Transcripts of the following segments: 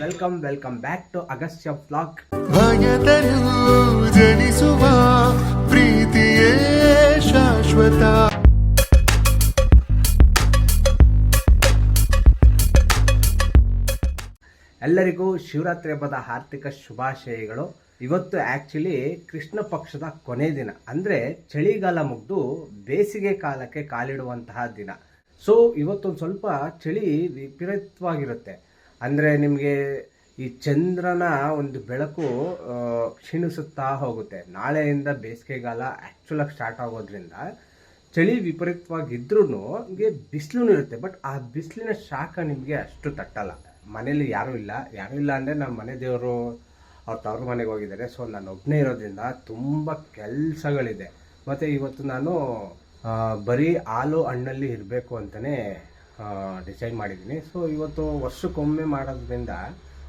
Welcome welcome back to Agastya blog ಭಯದನು ಜನಿಸುವ ಪ್ರೀತಿಯೇ ಶಾಶ್ವತ. ಎಲ್ಲರಿಗೂ ಶಿವರಾತ್ರಿ ಹಬ್ಬದ ಆರ್ಥಿಕ ಶುಭಾಶಯಗಳು. ಇವತ್ತು ಆ್ಯಕ್ಚುಲಿ ಕೃಷ್ಣ ಪಕ್ಷದ ಕೊನೆ ದಿನ. ಅಂದರೆ ಚಳಿಗಾಲ ಮುಗಿದು ಬೇಸಿಗೆ ಕಾಲಕ್ಕೆ ಕಾಲಿಡುವಂತಹ ದಿನ. ಸೊ ಇವತ್ತೊಂದು ಸ್ವಲ್ಪ ಚಳಿ ವಿಪರೀತವಾಗಿರುತ್ತೆ. ಅಂದರೆ ನಿಮಗೆ ಈ ಚಂದ್ರನ ಒಂದು ಬೆಳಕು ಕ್ಷೀಣಿಸುತ್ತಾ ಹೋಗುತ್ತೆ. ನಾಳೆಯಿಂದ ಬೇಸಿಗೆಗಾಲ ಆ್ಯಕ್ಚುಲಾಗಿ ಸ್ಟಾರ್ಟ್ ಆಗೋದ್ರಿಂದ ಚಳಿ ವಿಪರೀತವಾಗಿದ್ರೂ ನಿಮಗೆ ಬಿಸಿಲು ಇರುತ್ತೆ. ಬಟ್ ಆ ಬಿಸಿಲಿನ ಶಾಖ ನಿಮಗೆ ಅಷ್ಟು ತಟ್ಟಲ್ಲ. ಮನೇಲಿ ಯಾರೂ ಇಲ್ಲ. ಯಾರೂ ಇಲ್ಲ ಅಂದರೆ ನಮ್ಮ ಮನೆ ದೇವರು ಅವ್ರ ತವ್ರ ಮನೆಗೆ ಹೋಗಿದ್ದಾರೆ. ಸೊ ನಾನು ಒಬ್ಬನೇ ಇರೋದ್ರಿಂದ ತುಂಬ ಕೆಲಸಗಳಿದೆ. ಮತ್ತು ಇವತ್ತು ನಾನು ಬರೀ ಹಾಲು ಹಣ್ಣಲ್ಲಿ ಇರಬೇಕು ಅಂತಲೇ ಡಿಸೈಡ್ ಮಾಡಿದ್ದೀನಿ. ಸೊ ಇವತ್ತು ವರ್ಷಕ್ಕೊಮ್ಮೆ ಮಾಡೋದ್ರಿಂದ,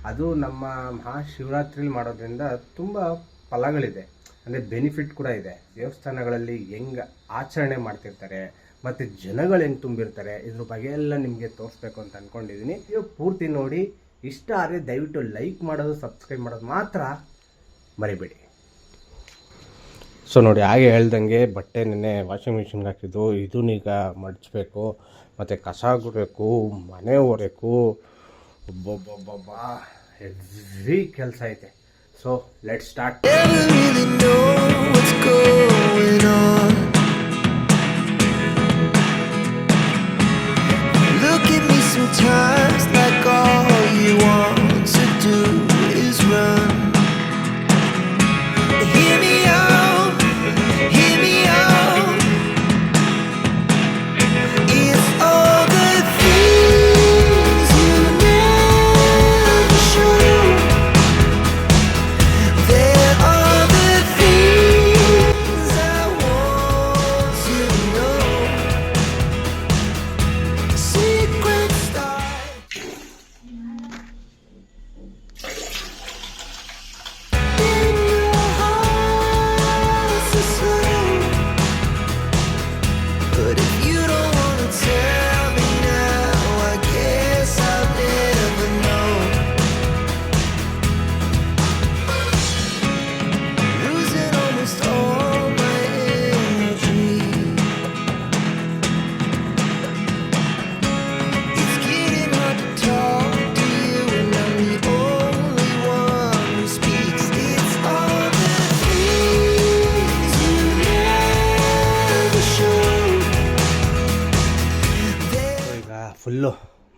ಅದು ನಮ್ಮ ಮಹಾಶಿವರಾತ್ರಿಲಿ ಮಾಡೋದ್ರಿಂದ ತುಂಬ ಫಲಗಳಿದೆ. ಅಂದರೆ ಬೆನಿಫಿಟ್ ಕೂಡ ಇದೆ. ದೇವಸ್ಥಾನಗಳಲ್ಲಿ ಹೆಂಗೆ ಆಚರಣೆ ಮಾಡ್ತಿರ್ತಾರೆ, ಮತ್ತು ಜನಗಳು ಹೆಂಗೆ ತುಂಬಿರ್ತಾರೆ, ಇದ್ರ ಬಗ್ಗೆ ಎಲ್ಲ ನಿಮಗೆ ತೋರಿಸ್ಬೇಕು ಅಂತ ಅಂದ್ಕೊಂಡಿದ್ದೀನಿ ನೀವು ಪೂರ್ತಿ ನೋಡಿ, ಇಷ್ಟ ಆದರೆ ದಯವಿಟ್ಟು ಲೈಕ್ ಮಾಡೋದು ಸಬ್ಸ್ಕ್ರೈಬ್ ಮಾಡೋದು ಮಾತ್ರ ಮರಿಬೇಡಿ. ಸೊ ನೋಡಿ, ಹಾಗೆ ಹೇಳ್ದಂಗೆ ಬಟ್ಟೆ ನೆನ್ನೆ ವಾಷಿಂಗ್ ಮಿಷಿನ್ಗೆ ಹಾಕಿದ್ದು ಇದನ್ನೀಗ ಮಡಚಬೇಕು, ಮತ್ತು ಕಸ ಗುಡಬೇಕು, ಮನೆ ಒರೆಕು, ಒಬ್ಬೊಬ್ಬೊಬ್ಬೊಬ್ಬ ಹೆವಿ ಕೆಲಸ ಐತೆ. ಸೊ ಲೆಟ್ ಸ್ಟಾರ್ಟ್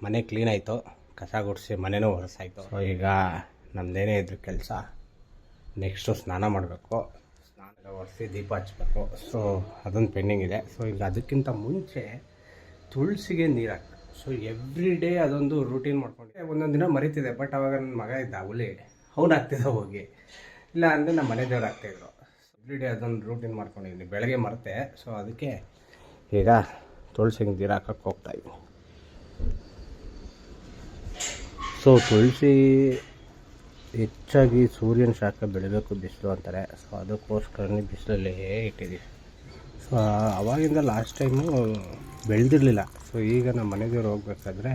ಮನೆ ಕ್ಲೀನ್ ಆಯಿತು. ಕಸ ಗುಡಿಸಿ ಮನೆನೂ ಒರೆಸಾಯಿತು. ಸೊ ಈಗ ನಮ್ಮದೇನೇ ಇದ್ರ ಕೆಲಸ. ನೆಕ್ಸ್ಟು ಸ್ನಾನ ಮಾಡಬೇಕು. ಸ್ನಾನ ಒರೆಸಿ ದೀಪ ಹಚ್ಚಬೇಕು ಸೊ ಅದೊಂದು ಪೆಂಡಿಂಗ್ ಇದೆ. ಸೊ ಈಗ ಅದಕ್ಕಿಂತ ಮುಂಚೆ ತುಳಸಿಗೆ ನೀರು ಹಾಕ್ಬೇಕು. ಸೊ ಎವ್ರಿ ಡೇ ಅದೊಂದು ರೂಟೀನ್ ಮಾಡ್ಕೊಂಡು ಒಂದೊಂದು ದಿನ ಮರಿತಿದೆ ಬಟ್ ಅವಾಗ ನನ್ನ ಮಗ ಇದ್ದ ಹುಲಿ, ಅವ್ನು ಹಾಕ್ತಿದ್ದ ಹೋಗಿ. ಇಲ್ಲ ಅಂದರೆ ನಮ್ಮ ಮನೆ ದೇವ್ರು ಹಾಕ್ತಾಯಿದ್ರು ಎವ್ರಿ ಡೇ ಅದೊಂದು ರೂಟೀನ್ ಮಾಡ್ಕೊಂಡಿದ್ದೀನಿ ಬೆಳಗ್ಗೆ ಮರೆತೆ. ಸೊ ಅದಕ್ಕೆ ಈಗ ತುಳಸಿಗೆ ನೀರು ಹಾಕೋಕ್ಕೆ ಹೋಗ್ತಾ ಇದ್ದೀನಿ ಸೊ ತುಳಸಿ ಹೆಚ್ಚಾಗಿ ಸೂರ್ಯನ ಶಾಖ ಬೆಳಿಬೇಕು ಬಿಸಿಲು ಅಂತಾರೆ. ಸೊ ಅದಕ್ಕೋಸ್ಕರನೇ ಬಿಸಿಲಲ್ಲೇ ಇಟ್ಟಿದ್ದೀವಿ ಸೊ ಅವಾಗಿಂದ ಲಾಸ್ಟ್ ಟೈಮು ಬೆಳೆದಿರಲಿಲ್ಲ. ಸೊ ಈಗ ನಮ್ಮ ಮನೆ ದೇವ್ರು ಹೋಗ್ಬೇಕಾದ್ರೆ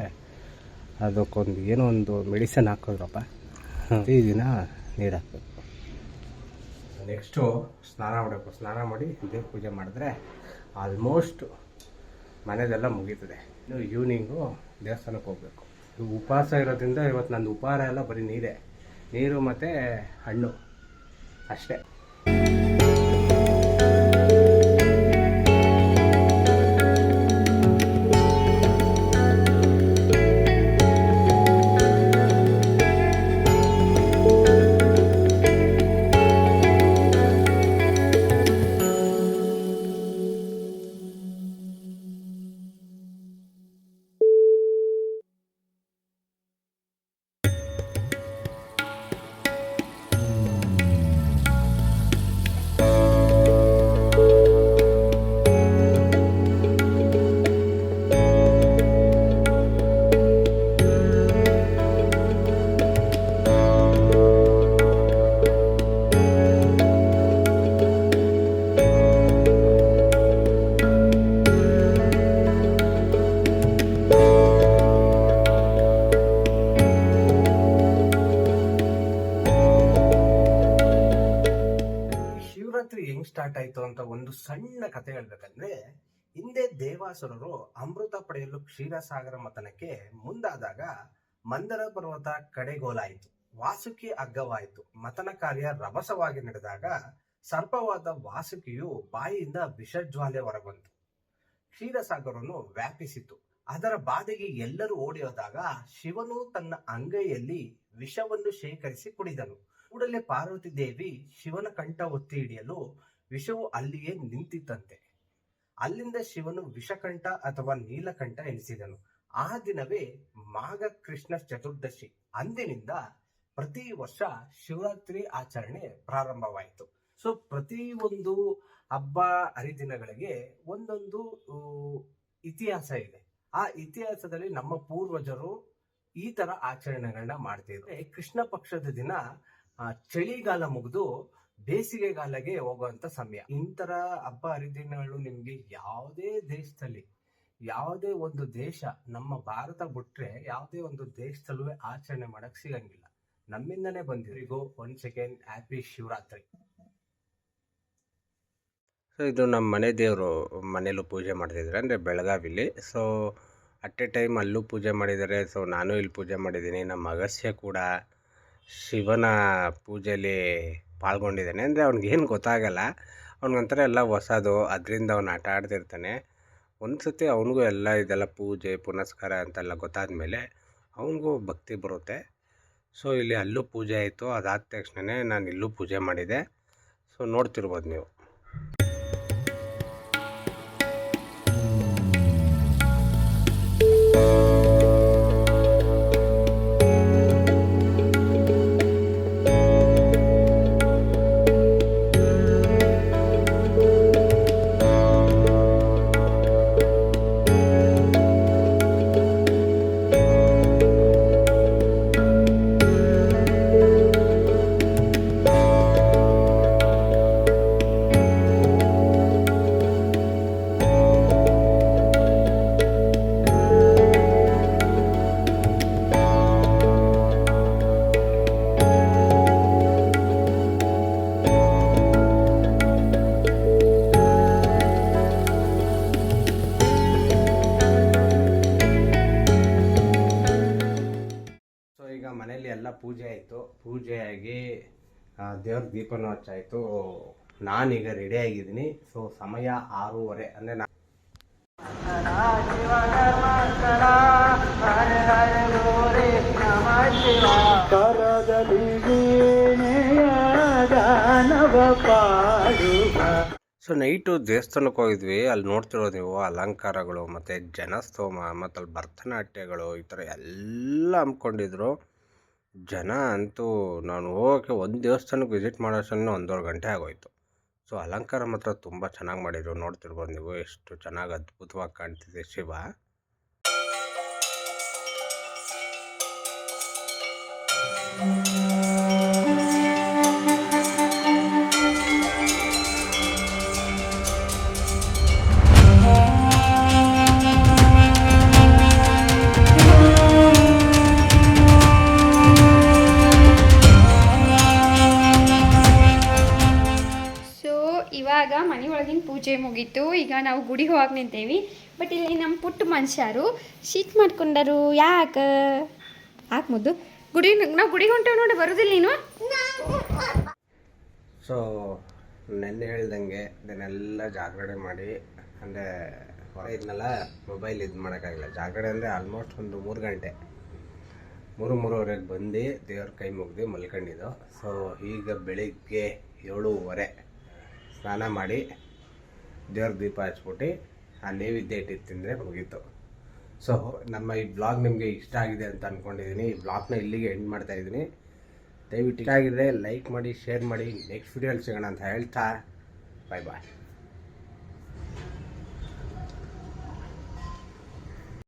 ಅದಕ್ಕೊಂದು ಏನೋ ಒಂದು ಮೆಡಿಸನ್ ಹಾಕಿದ್ರಪ್ಪ. ಈ ದಿನ ನೀರು ಹಾಕಬೇಕು. ನೆಕ್ಸ್ಟು ಸ್ನಾನ ಮಾಡಬೇಕು. ಸ್ನಾನ ಮಾಡಿ ದೇವ್ರ ಪೂಜೆ ಮಾಡಿದ್ರೆ ಆಲ್ಮೋಸ್ಟ್ ಮನೆದೆಲ್ಲ ಮುಗೀತದೆ. ಇನ್ನು ಈವ್ನಿಂಗು ದೇವಸ್ಥಾನಕ್ಕೆ ಹೋಗಬೇಕು. ಉಪವಾಸ ಇರೋದ್ರಿಂದ ಇವತ್ತು ನಂದು ಉಪಹಾರ ಎಲ್ಲ ಬರೀ ನೀರೇ. ನೀರು ಮತ್ತು ಹಣ್ಣು. ಅಷ್ಟೇ. ಸ್ಟಾರ್ಟ್ ಆಯ್ತು ಅಂತ ಒಂದು ಸಣ್ಣ ಕತೆ ಹೇಳ್ಬೇಕಂದ್ರೆ, ಹಿಂದೆ ದೇವಾಸುರರು ಅಮೃತ ಪಡೆಯಲು ಕ್ಷೀರಸಾಗರ ಮತನಕ್ಕೆ ಮುಂದಾದಾಗ ಮಂದರ ಪರ್ವತ ಕಡೆಗೋಲಾಯಿತು. ವಾಸುಕಿ ಅಗ್ಗವಾಯಿತು. ಮತನ ಕಾರ್ಯ ರಭಸವಾಗಿ ನಡೆದಾಗ ಸರ್ಪವಾದ ವಾಸುಕಿಯು ಬಾಯಿಯಿಂದ ವಿಷಜ್ವಾಲೆ ಹೊರಬಂತು. ಕ್ಷೀರಸಾಗರನು ವ್ಯಾಪಿಸಿತು. ಅದರ ಬಾಧೆಗೆ ಎಲ್ಲರೂ ಓಡಿ ಹೋದಾಗ ಶಿವನು ತನ್ನ ಅಂಗೈಯಲ್ಲಿ ವಿಷವನ್ನು ಶೇಖರಿಸಿ ಕುಡಿದನು. ಕೂಡಲೇ ಪಾರ್ವತಿ ದೇವಿ ಶಿವನ ಕಂಠ ಒತ್ತಿ ಹಿಡಿಯಲು ವಿಷವು ಅಲ್ಲಿಯೇ ನಿಂತಿತ್ತಂತೆ ಅಲ್ಲಿಂದ ಶಿವನು ವಿಷಕಂಠ ಅಥವಾ ನೀಲಕಂಠ ಎನಿಸಿದನು. ಆ ದಿನವೇ ಮಾಘ ಕೃಷ್ಣ ಚತುರ್ದಶಿ. ಅಂದಿನಿಂದ ಪ್ರತಿ ವರ್ಷ ಶಿವರಾತ್ರಿ ಆಚರಣೆ ಪ್ರಾರಂಭವಾಯಿತು. ಸೊ, ಪ್ರತಿ ಒಂದು ಹಬ್ಬ ಹರಿದಿನಗಳಿಗೆ ಒಂದೊಂದು ಇತಿಹಾಸ ಇದೆ. ಆ ಇತಿಹಾಸದಲ್ಲಿ ನಮ್ಮ ಪೂರ್ವಜರು ಈ ತರ ಆಚರಣೆಗಳನ್ನ ಮಾಡ್ತಿದ್ರು. ಕೃಷ್ಣ ಪಕ್ಷದ ದಿನ ಚಳಿಗಾಲ ಮುಗಿದು ಬೇಸಿಗೆಗಾಲಗೆ ಹೋಗುವಂತ ಸಮಯ. ಇಂತರ ಹಬ್ಬ ಹರಿದಿನಗಳು ನಿಮ್ಗೆ ಯಾವುದೇ ದೇಶದಲ್ಲಿ, ಯಾವುದೇ ಒಂದು ದೇಶ ನಮ್ಮ ಭಾರತ ಬಿಟ್ರೆ ಯಾವುದೇ ಒಂದು ದೇಶದಲ್ಲೂ ಆಚರಣೆ ಮಾಡಕ್ ಸಿಗಂಗಿಲ್ಲ. ನಮ್ಮಿಂದನೇ ಬಂದಿರಿಗೂ ಒಂದ್ ಸೆಕೆಂಡ್ ಹ್ಯಾಪಿ ಶಿವರಾತ್ರಿ. ಸೊ ಇದು ನಮ್ಮ ಮನೆ ದೇವರು ಮನೇಲೂ ಪೂಜೆ ಮಾಡ್ತಿದ್ದಾರೆ, ಅಂದರೆ ಬೆಳಗಾವಿಲಿ. ಸೊ ಅಟ್ ಎ ಟೈಮ್ ಅಲ್ಲೂ ಪೂಜೆ ಮಾಡಿದ್ದಾರೆ. ಸೊ ನಾನು ಇಲ್ಲಿ ಪೂಜೆ ಮಾಡಿದ್ದೀನಿ. ನಮ್ಮ ಅಗಸ್ಯ ಕೂಡ ಶಿವನ ಪೂಜೆಯಲ್ಲಿ ಪಾಲ್ಗೊಂಡಿದ್ದಾನೆ. ಅಂದರೆ ಅವ್ನಿಗೇನು ಗೊತ್ತಾಗಲ್ಲ. ಅವ್ನಿಗೊಂಥರ ಎಲ್ಲ ಹೊಸದು. ಅದರಿಂದ ಅವ್ನು ಆಟ ಆಡ್ತಿರ್ತಾನೆ. ಒಂದು ಸತಿ ಅವನಿಗೂ ಎಲ್ಲ ಇದೆಲ್ಲ ಪೂಜೆ, ಪುನಸ್ಕಾರ ಅಂತೆಲ್ಲ ಗೊತ್ತಾದ ಮೇಲೆ ಅವನಿಗೂ ಭಕ್ತಿ ಬರುತ್ತೆ. ಸೊ, ಇಲ್ಲಿ ಅಲ್ಲೂ ಪೂಜೆ ಆಯಿತು. ಅದಾದ ತಕ್ಷಣವೇ ನಾನು ಇಲ್ಲೂ ಪೂಜೆ ಮಾಡಿದೆ. ಸೊ, ನೋಡ್ತಿರ್ಬೋದು ನೀವು. ದೇವ್ರ ದೀಪನೂ ಹಚ್ಚಾಯಿತು. ನಾನೀಗ ರೆಡಿ ಆಗಿದ್ದೀನಿ. ಸೊ ಸಮಯ ಆರೂವರೆ. ಅಂದರೆ ನಾ ಕರದಲ್ಲಿ ವೀಣೆಯ ಸೊ ನೈಟು ದೇವಸ್ಥಾನಕ್ಕೆ ಹೋಗಿದ್ವಿ. ಅಲ್ಲಿ ನೋಡ್ತಿರೋದು ನೀವು, ಅಲಂಕಾರಗಳು, ಮತ್ತು ಜನಸ್ತೋಮ ಮತ್ತು ಅಲ್ಲಿ ಭರತನಾಟ್ಯಗಳು, ಈ ಥರ ಎಲ್ಲ ಹಮ್ಮಿಕೊಂಡಿದ್ರು. ಜನ ಅಂತೂ ನಾನು ಹೋಗೋಕ್ಕೆ ಒಂದು ದೇವಸ್ಥಾನಕ್ಕೆ ವಿಸಿಟ್ ಮಾಡೋಷ್ಟರಲ್ಲಿ ಒಂದೂವರೆ ಗಂಟೆ ಆಗೋಯಿತು. ಸೊ ಅಲಂಕಾರ ಮಾತ್ರ ತುಂಬ ಚೆನ್ನಾಗಿ ಮಾಡಿದ್ರು. ನೋಡ್ತಿರ್ಬೋದು ನೀವು ಎಷ್ಟು ಚೆನ್ನಾಗಿ ಅದ್ಭುತವಾಗಿ ಕಾಣ್ತಿದೆ ಶಿವ. ಸೊ ಮನೆಯೊಳಗಿನ ಪೂಜೆ ಮುಗೀತು. ಈಗ ನಾವು ಗುಡಿ ಹೋಗಕ್ಕೆ ನಿಂತೇವಿ. ಬಟ್ ಇಲ್ಲಿ ನಮ್ಮ ಪುಟ್ಟ ಮನುಷ್ಯರು ಶೀಟ್ ಮಾಡ್ಕೊಂಡರು. ಯಾಕೆ? ಯಾಕೆ ಮುದ್ದು? ಗುಡಿ ನಾವು ಗುಡಿಗೆ ಹೊಂಟೇವೆ ನೋಡಿ, ಬರೋದಿಲ್ಲ ನೀನು? ಸೊ ನೆನ್ನೆ ಹೇಳ್ದಂಗೆ ಇದನ್ನೆಲ್ಲ ಜಾಗರಣೆ ಮಾಡಿ, ಅಂದರೆ ಹೊರ ಇದ್ನಲ್ಲ ಮೊಬೈಲ್ ಇದು ಮಾಡೋಕ್ಕಾಗಿಲ್ಲ. ಜಾಗರಣೆ ಅಂದರೆ ಆಲ್ಮೋಸ್ಟ್ ಒಂದು ಮೂರು ಗಂಟೆ. ಮೂರು, ಮೂರುವರೆಗೆ ಬಂದು ದೇವ್ರ ಕೈ ಮುಗ್ದು ಮಲ್ಕೊಂಡಿದ್ದು. ಸೊ ಈಗ ಬೆಳಿಗ್ಗೆ ಏಳುವರೆ. ಸ್ನಾನ ಮಾಡಿ ದೇವ್ರ ದೀಪ ಹಚ್ಬಿಟ್ಟು ಆ ನೈವೇದ್ಯ ಇಟ್ಟಿದ್ದು ತಿಂದರೆ ಮುಗೀತು. ಸೊ ನಮ್ಮ ಈ ಬ್ಲಾಗ್ ನಿಮಗೆ ಇಷ್ಟ ಆಗಿದೆ ಅಂತ ಅಂದ್ಕೊಂಡಿದ್ದೀನಿ ಈ ಬ್ಲಾಗ್ನ ಇಲ್ಲಿಗೆ ಎಂಡ್ ಮಾಡ್ತಾ ಇದ್ದೀನಿ. ದಯವಿಟ್ಟು ಇಷ್ಟ ಆಗಿದ್ರೆ ಲೈಕ್ ಮಾಡಿ ಶೇರ್ ಮಾಡಿ. ನೆಕ್ಸ್ಟ್ ವಿಡಿಯೋಲಿ ಸಿಗೋಣ ಅಂತ ಹೇಳ್ತಾ. ಬಾಯ್ ಬಾಯ್